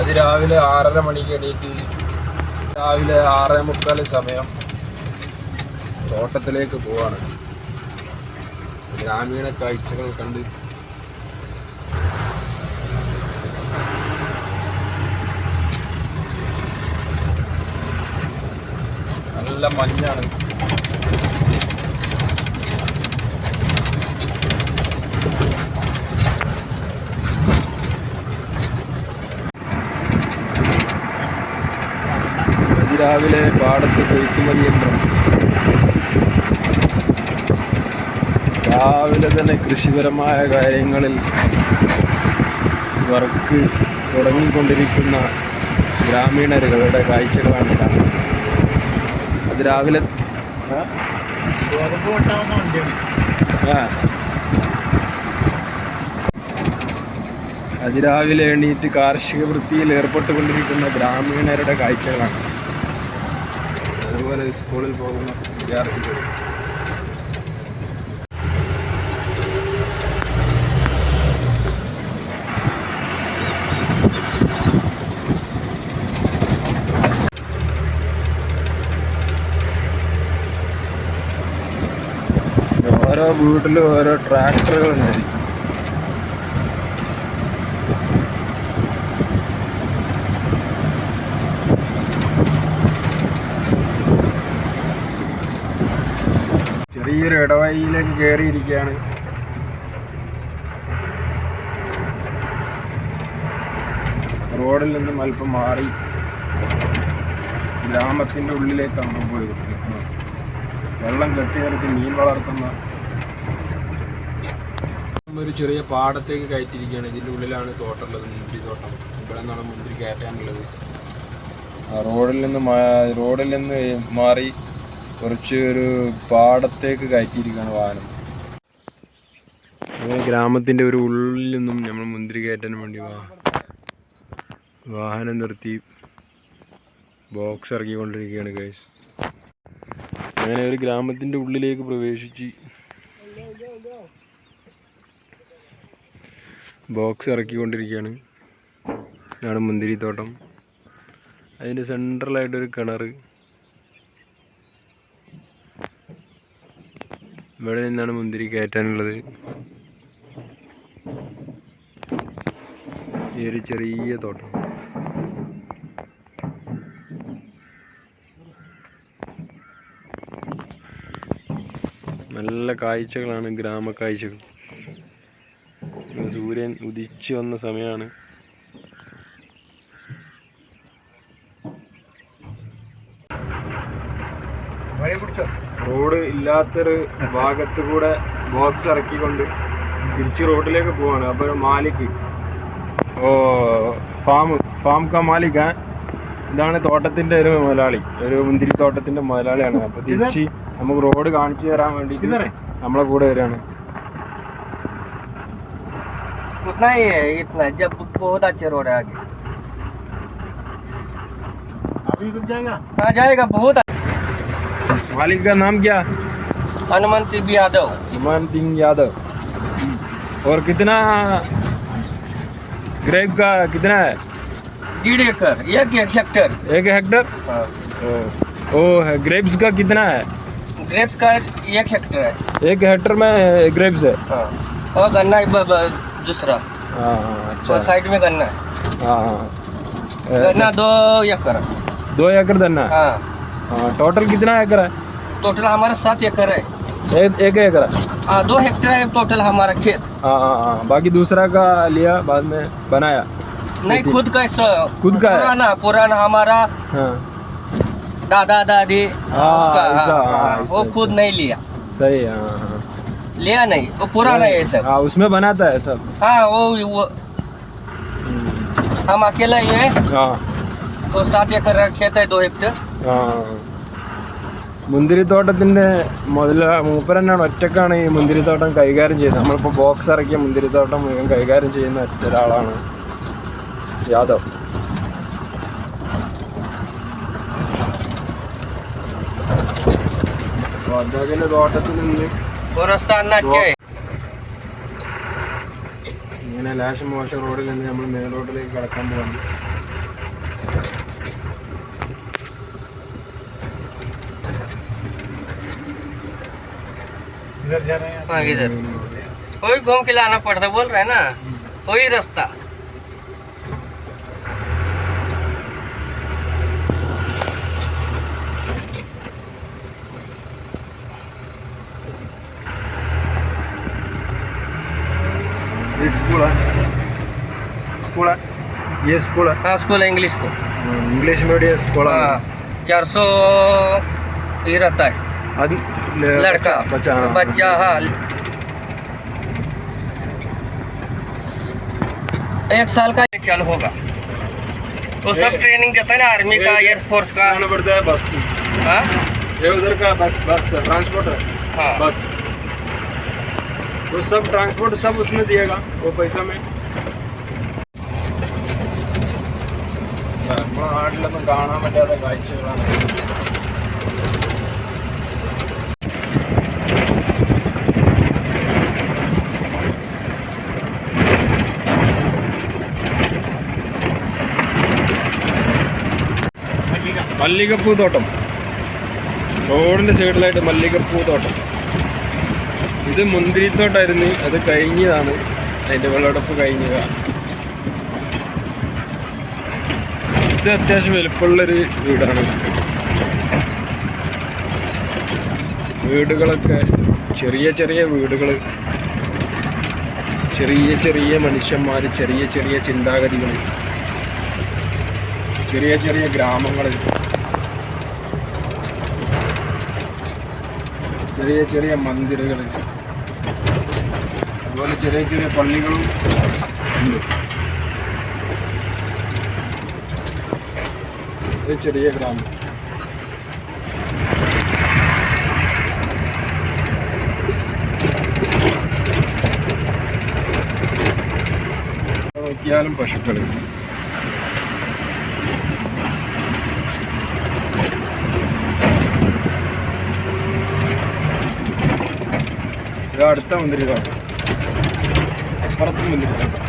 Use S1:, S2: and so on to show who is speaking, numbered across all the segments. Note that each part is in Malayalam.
S1: അത് രാവിലെ ആറര മണിക്ക് എണീറ്റ് രാവിലെ ആറേ മുക്കാൽ സമയം തോട്ടത്തിലേക്ക് പോവാണ്. ഗ്രാമീണ കാഴ്ചകൾ കണ്ട് നല്ല മഞ്ഞാണ്. അതിരാവിലെ പാടത്ത് കൊയ്ത്തുമതി യന്ത്രം രാവിലെ തന്നെ കൃഷിപരമായ കാര്യങ്ങളിൽ വർക്ക് തുടങ്ങിക്കൊണ്ടിരിക്കുന്ന ഗ്രാമീണരുടെ കാഴ്ചകളാണ് അത് രാവിലെ അതിരാവിലെ എണീറ്റ് കാർഷിക വൃത്തിയിൽ ഏർപ്പെട്ടുകൊണ്ടിരിക്കുന്ന ഗ്രാമീണരുടെ കാഴ്ചകളാണ്. അതുപോലെ സ്കൂളിൽ പോകുന്ന വിദ്യാർത്ഥികൾ. ഓരോ വീട്ടിലും ഓരോ ട്രാക്ടറുകൾ ഉണ്ടായിരിക്കും ചെറിയൊരു ഇടവഴിയിലേക്ക് കയറിയിരിക്കുകയാണ് റോഡിൽ നിന്നും അല്പം മാറി ഗ്രാമത്തിന്റെ ഉള്ളിലേക്കാണ് പോയി. വെള്ളം കെട്ടി നിർത്തി മീൻ വളർത്തുന്ന ഒരു ചെറിയ പാടത്തേക്ക് കയറ്റിയിരിക്കുകയാണ്. ഇതിന്റെ ഉള്ളിലാണ് തോട്ടമുള്ളത് മുന്തിരി തോട്ടം. ഇവിടെ നിന്നാണ് മുന്തിരി കയറ്റാനുള്ളത്. റോഡിൽ നിന്ന് റോഡിൽ നിന്ന് മാറി കുറച്ച് ഒരു പാടത്തേക്ക് കയറ്റിയിരിക്കുകയാണ് വാഹനം. ഗ്രാമത്തിന്റെ ഒരു ഉള്ളിൽ നിന്നും നമ്മൾ മുന്തിരി കയറ്റാൻ വേണ്ടി വാഹനം നിർത്തി ബോക്സ് ഇറക്കിക്കൊണ്ടിരിക്കുകയാണ് ഗൈസ് അങ്ങനെ ഒരു ഗ്രാമത്തിന്റെ ഉള്ളിലേക്ക് പ്രവേശിച്ച് ബോക്സ് ഇറക്കിക്കൊണ്ടിരിക്കുകയാണ്. ഇതാണ് മുന്തിരിത്തോട്ടം. അതിന്റെ സെൻട്രലായിട്ടൊരു കിണർ ഇവിടെ നിന്നാണ് മുന്തിരി കയറ്റാനുള്ളത്. ഈ ഒരു ചെറിയ തോട്ടം. നല്ല കാഴ്ചകളാണ് ഗ്രാമ കാഴ്ചകൾ. സൂര്യൻ ഉദിച്ചു വന്ന സമയമാണ് റോഡ് ഇല്ലാത്തൊരു ഭാഗത്ത് കൂടെ ബോക്സ് ഇറക്കിക്കൊണ്ട് തിരിച്ച് റോഡിലേക്ക് പോവാണ് അപ്പോൾ മാലിക് ഓ ഫാം ഫാം കാ മാലിക് ആ ഇതാണ് തോട്ടത്തിന്റെ ഒരു മുതലാളി ഒരു മുന്തിരി തോട്ടത്തിന്റെ മുതലാളിയാണ് അപ്പൊ തിരിച്ച് നമുക്ക് റോഡ് കാണിച്ചു തരാൻ വേണ്ടി നമ്മളെ കൂടെ വരികയാണ്
S2: उतना ही है इतना जब बहुत अच्छे रोड है आगे
S3: अभी रुक जाएगा
S2: हाँ जाएगा बहुत
S1: मालिक का नाम क्या?
S2: हनुमंत यादव।
S1: नुमान सिंह यादव। और कितना ग्रेप का कितना है?
S2: डेढ़ एकड़ एक एक हेक्टर
S1: एक हेक्टर
S2: हाँ।
S1: ओ है ग्रेप्स का कितना है?
S2: ग्रेप्स का एक हेक्टर है।
S1: एक हेक्टर में ग्रेप्स है?
S2: हाँ। और गन्ना दूसरा।
S1: हाँ हाँ,
S2: तो
S1: अच्छा।
S2: साइड में गन्ना है। गन्ना दो एकड़।
S1: दो एकड़ हाँ।
S2: हाँ
S1: टोटल कितना एकड़ है?
S2: टोटल हमारा सात एकड़ है
S1: एक एक एकड़ हाँ
S2: दो हेक्टर है टोटल हमारा खेत.
S1: हाँ हाँ हाँ. बाकी दूसरा का लिया बाद में बनाया?
S2: नहीं खुद का
S1: खुद का
S2: पुराना पुराना हमारा
S1: हाँ.
S2: दादा दादी
S1: हाँ,
S2: उसका हाँ,
S1: हाँ,
S2: हाँ, वो खुद नहीं लिया.
S1: सही हाँ हाँ
S2: लिया नहीं वो पुराना है सब.
S1: हाँ उसमें बनाता है सब?
S2: हाँ वो वो.
S1: हम्म,
S2: हम अकेला ही है.
S1: हाँ.
S2: तो सात एकड़ खेत है दो हेक्टर.
S1: ആ മുന്തിരിത്തോട്ടത്തിന്റെ മുതല മൂപ്പരനാണ് ഒറ്റക്കാണ് ഈ മുന്തിരിത്തോട്ടം കൈകാര്യം ചെയ്യുന്നത്. നമ്മളിപ്പോൾ ബോക്സ് ഇറക്കിയ മുന്തിരിത്തോട്ടം മുഴുവൻ കൈകാര്യം ചെയ്യുന്ന ഒരാളാണ് യാദവ്. അദ്ദേഹത്തിന്റെ തോട്ടത്തിൽ നിന്ന് ഇങ്ങനെ ലാശം മോശം റോഡിൽ നിന്ന് നമ്മൾ മെയിൻ റോഡിലേക്ക് കടക്കാൻ പോകുന്നു.
S3: किधर जा रहे हैं।
S2: हाँ इधर। वही घूम के लाना पड़ता बोल रहे ना। वही रास्ता।
S1: ये स्कूल है। हाँ? स्कूल है?
S2: इंग्लिश को
S1: इंग्लिश मीडियम स्कूल हाँ,
S2: चार सौ ये रहता है।
S1: अभी
S2: लड़का
S1: बच्चा
S2: हाल। एक साल का चल होगा। तो सब ट्रेनिंग देता है ना आर्मी का एयरफोर्स का।
S1: बस।
S2: हाँ?
S1: ये उधर का बस बस ट्रांसपोर्ट है।
S2: हाँ।
S1: बस। तो सब ट्रांसपोर्ट सब उसमें दिएगा वो पैसा में। गाना में ज़्यादा गाड़ी चलाना മല്ലികപ്പൂ തോട്ടം റോഡിന്റെ സൈഡിലായിട്ട് മല്ലികപ്പൂ തോട്ടം ഇത് മുന്തിരിത്തോട്ടായിരുന്നു. അത് കഴിഞ്ഞതാണ്. അതിന്റെ വിളവെടുപ്പ് കഴിഞ്ഞതാണ് ഇത് അത്യാവശ്യം വലുപ്പമുള്ളൊരു വീടാണ്. വീടുകളൊക്കെ ചെറിയ ചെറിയ വീടുകൾ ചെറിയ ചെറിയ മനുഷ്യന്മാർ ചെറിയ ചെറിയ ചിന്താഗതികൾ ചെറിയ ചെറിയ ഗ്രാമങ്ങൾ ചെറിയ ചെറിയ മന്ദിരങ്ങൾ അതുപോലെ ചെറിയ ചെറിയ പള്ളികളും ഉണ്ട്. ചെറിയ ഗ്രാമം. നോക്കിയാലും പശുക്കൾ ഇത് അടുത്ത മുന്തിരി തോട്ടം അപ്പുറത്ത് മുന്തിരി തോട്ടം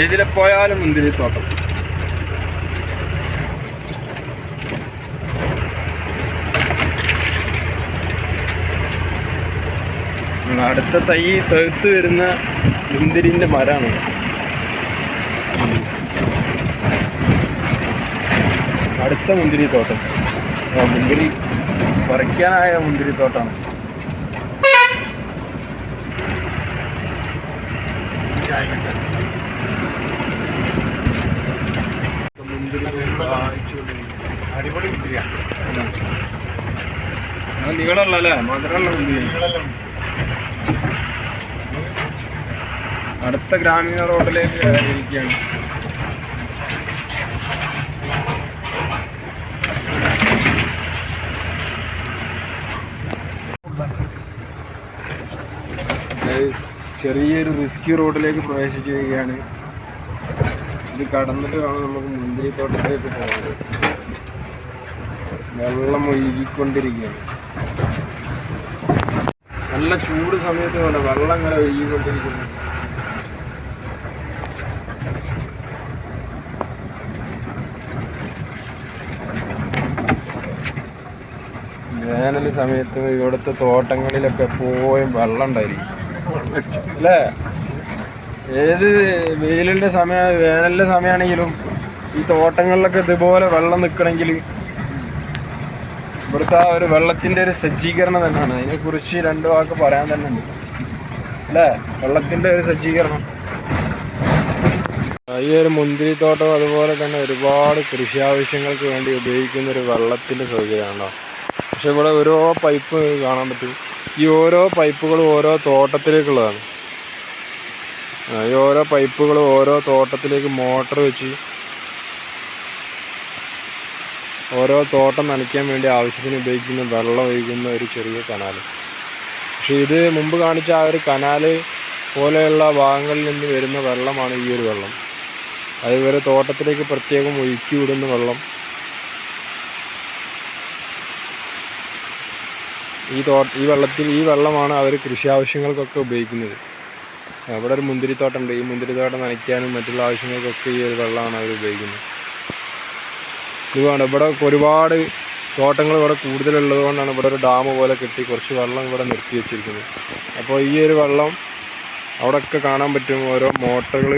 S1: ഏതിലെ പോയാലും മുന്തിരി തോട്ടം. അടുത്ത തൈ തെഴുത്ത് വരുന്ന മുന്തിരിന്റെ മരമാണ്. അടുത്ത മുന്തിരി തോട്ടം. മുന്തിരി പറിക്കാനായ മുന്തിരി തോട്ടമാണ് മുന്തിരി വാങ്ങിച്ചുകൊണ്ടിരിക്കുന്നു.
S3: അടിപൊളി മുന്തിരിയാ.
S1: അത് നീളമുള്ള അല്ലേ? മധുരമുള്ള മുന്തിരി. അടുത്ത ഗ്രാമീണ റോഡിലേക്ക് ഇരിക്കുകയാണ് ചെറിയൊരു റിസ്കി റോഡിലേക്ക് പ്രവേശിക്കുകയാണ്. ഇത് കടന്നിട്ട് വേണം നമുക്ക് മുന്തിരിത്തോട്ടത്തിലേക്ക് പോകുന്നത് വെള്ളം ഒഴുകിക്കൊണ്ടിരിക്കുകയാണ്. നല്ല ചൂട് സമയത്ത് വേണ്ട വെള്ളം ഇങ്ങനെ ഒഴുകിക്കൊണ്ടിരിക്കുന്നു. വേനൽ സമയത്ത് ഇവിടുത്തെ തോട്ടങ്ങളിലൊക്കെ എപ്പോഴും വെള്ളം ഉണ്ടായിരിക്കും. അല്ലേ? ഏത് വെയിലിന്റെ സമയം വേനലിന്റെ സമയമാണെങ്കിലും ഈ തോട്ടങ്ങളിലൊക്കെ ഇതുപോലെ വെള്ളം നിൽക്കണമെങ്കിൽ ഇവിടുത്തെ ആ ഒരു വെള്ളത്തിന്റെ ഒരു സജ്ജീകരണം തന്നെയാണ്. അതിനെക്കുറിച്ച് രണ്ട് വാക്ക് പറയാൻ തന്നെ ഉണ്ട്. അല്ലേ? വെള്ളത്തിന്റെ ഒരു സജ്ജീകരണം. ഈ ഒരു മുന്തിരിത്തോട്ടം അതുപോലെ തന്നെ ഒരുപാട് കൃഷി ആവശ്യങ്ങൾക്ക് വേണ്ടി ഉപയോഗിക്കുന്ന ഒരു വെള്ളത്തിന്റെ സൗകര്യമാണല്ലോ പക്ഷെ ഇവിടെ ഓരോ പൈപ്പ് കാണാൻ പറ്റും. ഈ ഓരോ പൈപ്പുകളും ഓരോ തോട്ടത്തിലേക്കുള്ളതാണ്. ഈ ഓരോ പൈപ്പുകളും ഓരോ തോട്ടത്തിലേക്ക് മോട്ടർ വെച്ച് ഓരോ തോട്ടം നനയ്ക്കാൻ വേണ്ടി ആവശ്യത്തിന് ഉപയോഗിക്കുന്ന വെള്ളം ഒഴുകുന്ന ഒരു ചെറിയ കനാൽ പക്ഷേ ഇത് മുമ്പ് കാണിച്ച ആ ഒരു കനാല് പോലെയുള്ള ഭാഗങ്ങളിൽ നിന്ന് വരുന്ന വെള്ളമാണ് ഈ ഒരു വെള്ളം. അത് തോട്ടത്തിലേക്ക് പ്രത്യേകം ഒഴുക്കി വിടുന്ന വെള്ളം. ഈ തോ ഈ വെള്ളത്തിൽ ഈ വെള്ളമാണ് അവർ കൃഷി ആവശ്യങ്ങൾക്കൊക്കെ ഉപയോഗിക്കുന്നത്. അവിടെ ഒരു മുന്തിരിത്തോട്ടം ഉണ്ട് ഈ മുന്തിരിത്തോട്ടം നനയ്ക്കാനും മറ്റുള്ള ആവശ്യങ്ങൾക്കൊക്കെ ഈ ഒരു വെള്ളമാണ് അവർ ഉപയോഗിക്കുന്നത്. ഇത് ഇവിടെ ഒരുപാട് തോട്ടങ്ങൾ ഇവിടെ കൂടുതലുള്ളത് കൊണ്ടാണ് ഇവിടെ ഒരു ഡാം പോലെ കെട്ടി കുറച്ച് വെള്ളം ഇവിടെ നിർത്തി വെച്ചിരിക്കുന്നത്. അപ്പോൾ ഈ ഒരു വെള്ളം അവിടെയൊക്കെ കാണാൻ പറ്റും. ഓരോ മോട്ടറുകൾ